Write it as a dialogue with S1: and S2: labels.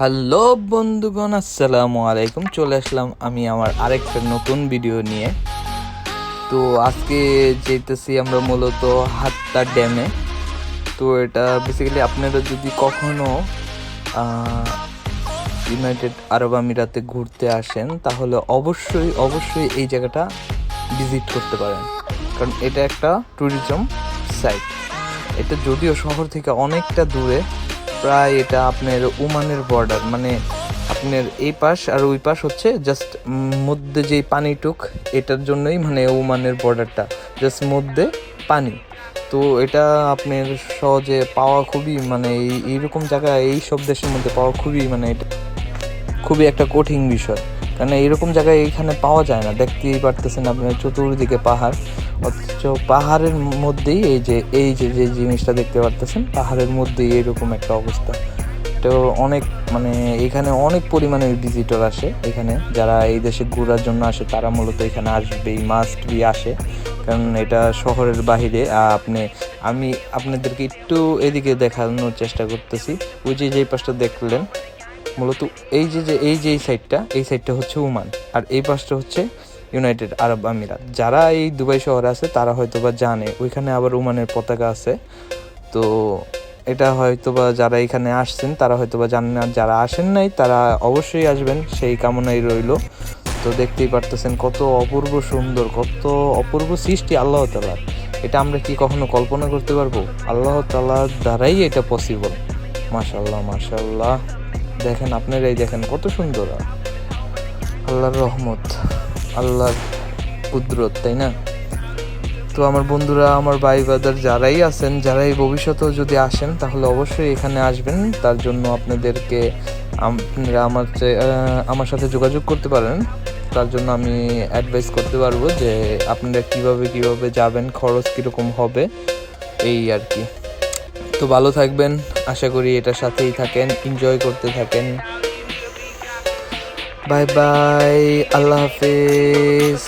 S1: Hello বন্ধুগণ, আসসালামু আলাইকুম। চলে আসলাম আমি আমার আরেকটা নতুন ভিডিও নিয়ে। তো আজকে যেতেছি আমরা মূলত হাত্তা ড্যামে। তো এটা বেসিক্যালি আপনারা যদি কখনো ইউনাইটেড আরব আমিরাতে ঘুরতে আসেন, তাহলে অবশ্যই অবশ্যই এই জায়গাটা ভিজিট করতে পারেন। কারণ এটা একটা ট্যুরিজম সাইট এটা যদিও শহর থেকে অনেকটা দূরে প্রায় এটা আপনার ওমানের বর্ডার মানে আপনার এই পাশ আর ওই পাশ হচ্ছে জাস্ট মধ্যে যেই পানিটুক এটার জন্যই মানে ওমানের বর্ডারটা জাস্ট মধ্যে পানি। তো এটা আপনার সহজে পাওয়া খুবই মানে এই- এইরকম জায়গায় এই সব দেশের মধ্যে পাওয়া খুবই মানে এটা খুবই একটা কঠিন বিষয়। কারণ এইরকম জায়গায় এইখানে পাওয়া যায় না, দেখতেই পারতেছেন আপনার, চতুর্দিকে পাহাড়। অথচ পাহাড়ের মধ্যেই এই যে এই যে যে জিনিসটা দেখতে পারতেছেন, পাহাড়ের মধ্যেই এরকম একটা অবস্থা। তো অনেক মানে এখানে অনেক পরিমাণে ভিজিটর আসে এখানে। যারা এই দেশে ঘোরার জন্য আসে, তারা মূলত এখানে আসবেই মাস্ট বি আসে। কারণ এটা শহরের বাহিরে আপনি, আমি আপনাদেরকে একটু এদিকে দেখানোর চেষ্টা করতেছি। ওই যে, যেই পাশটা দেখলেন, মূলত এই যে যে, এই যে, এই সাইডটা এই সাইডটা হচ্ছে উমান আর এই পাশটা হচ্ছে ইউনাইটেড আরব আমিরাত। যারা এই দুবাই শহরে আছে, তারা হয়তো বা জানে। ওইখানে আবার ওমানের পতাকা আছে। তো এটা হয়তো বা যারা এখানে আসছেন, তারা হয়তো বা জানেন না। যারা আসেন নাই, তারা অবশ্যই আসবেন। সেই কামনাই রইল। তো দেখতেই পারতেছেন কত অপূর্ব সুন্দর, কত অপূর্ব সৃষ্টি আল্লাহ তালার এটা আমরা কি কখনো কল্পনা করতে পারব? আল্লাহ তালার দ্বারাই এটা পসিবল মাশাল্লাহ মাশাল্লাহ দেখেন, আপনারাই দেখেন কত সুন্দর। আল্লাহর রহমত। আল্লাহর কুদরত, তাই না? তো আমার বন্ধুরা, আমার ভাই বাদার যারাই আছেন, যারাই ভবিষ্যতেও যদি আসেন, তাহলে অবশ্যই এখানে আসবেন। তার জন্য আপনাদেরকে আপনারা আমার আমার সাথে যোগাযোগ করতে পারেন। তার জন্য আমি অ্যাডভাইস করতে পারব যে আপনারা কীভাবে কীভাবে যাবেন, খরচ কীরকম হবে, এই আর কি। তো ভালো থাকবেন। আশা করি এটার সাথেই থাকেন এনজয় করতে থাকেন। বাই বাই আল্লাহ হাফেজ